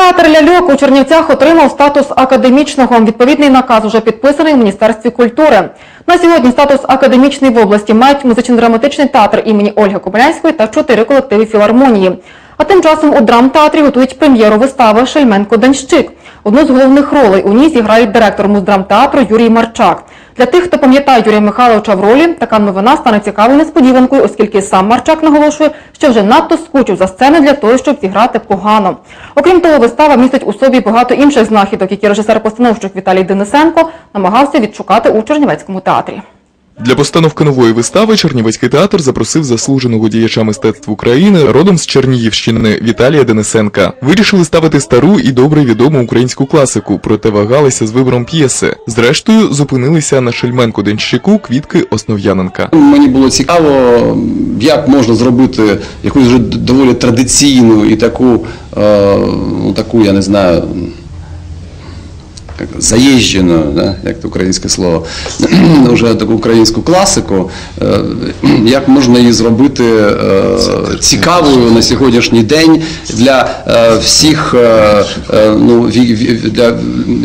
Театр ляльок у Чернівцях отримав статус академічного. Відповідний наказ уже підписаний у Міністерстві культури. На сьогодні статус академічний в області мають музично-драматичний театр імені Ольги Кобилянської та чотири колективи філармонії. А тим часом у драмтеатрі готують прем'єру вистави Шельменко Денщик. Одну з головних ролей у ній зіграють директор муздрамтеатру Юрій Марчак. Для тих, хто пам'ятає Юрія Михайловича в ролі, така новина стане цікавою несподіванкою, оскільки сам Марчак наголошує, що вже надто скучив за сцени для того, щоб зіграти погано. Окрім того, вистава містить у собі багато інших знахідок, які режисер-постановщик Віталій Денисенко намагався відшукати у Чернівецькому театрі. Для постановки нової вистави Чернівецький театр запросив заслуженого діяча мистецтв України родом з Чернігівщини Віталія Денисенка. Вирішили ставити стару і добре відому українську класику, проте вагалися з вибором п'єси. Зрештою, зупинилися на Шельменко Денщику Квітки Основ'яненка. Мені було цікаво, як можна зробити якусь вже доволі традиційну і таку, е, ну, таку я не знаю, як заїжджену, да, як це українське слово, вже таку українську класику, е, як можна її зробити е, цікавою на сьогоднішній день для е, всіх, е, е, ну, ві- ві- для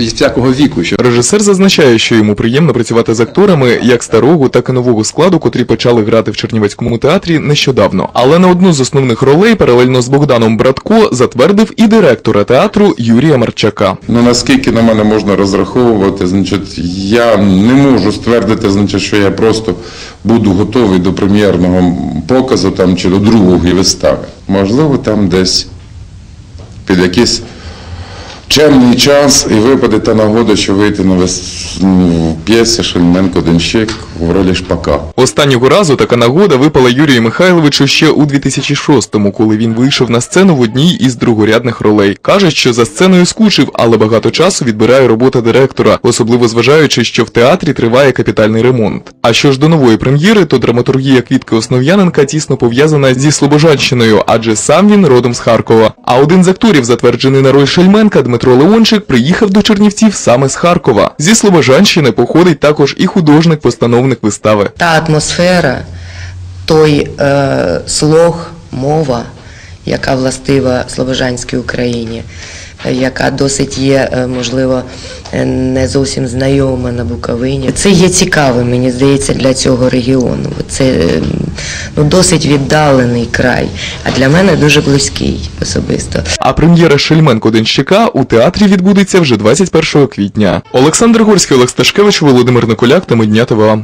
всякого віку. що Режисер зазначає, що йому приємно працювати з акторами як старого, так і нового складу, котрі почали грати в Чернівецькому театрі нещодавно. Але на одну з основних ролей, паралельно з Богданом Братко, затвердив і директора театру Юрія Марчака. Ну наскільки на мене можна розраховувати, значить, я не можу ствердити, значить, що я просто буду готовий до прем'єрного показу там чи до другої вистави. Можливо, там десь під якийсь чемний час і випаде та нагода, що вийти на вис... ну, п'єсі Шельменко Денщик в ролі шпака. Останнього разу така нагода випала Юрію Михайловичу ще у 2006-му, коли він вийшов на сцену в одній із другорядних ролей. Каже, що за сценою скучив, але багато часу відбирає робота директора, особливо зважаючи, що в театрі триває капітальний ремонт. А що ж до нової прем'єри, то драматургія Квітки Основ'яненка тісно пов'язана зі Слобожанщиною, адже сам він родом з Харкова. А один з акторів, затверджений на роль Шельменка, Дмитро Леончик, приїхав до Чернівців саме з Харкова. Зі Слобожанщини походить також і художник-постановник вистави. та атмосфера, той е, слог, мова, яка властива Слобожанській Україні, яка досить є, е, можливо, не зовсім знайома на Буковині. Це є цікавим, мені здається, для цього регіону. Це е, ну, досить віддалений край, а для мене дуже близький особисто. А прем'єра Шельменко Денщика у театрі відбудеться вже 21 квітня. Олександр Горський, Олег Сташкевич, Володимир Николяк та Медня ТВА.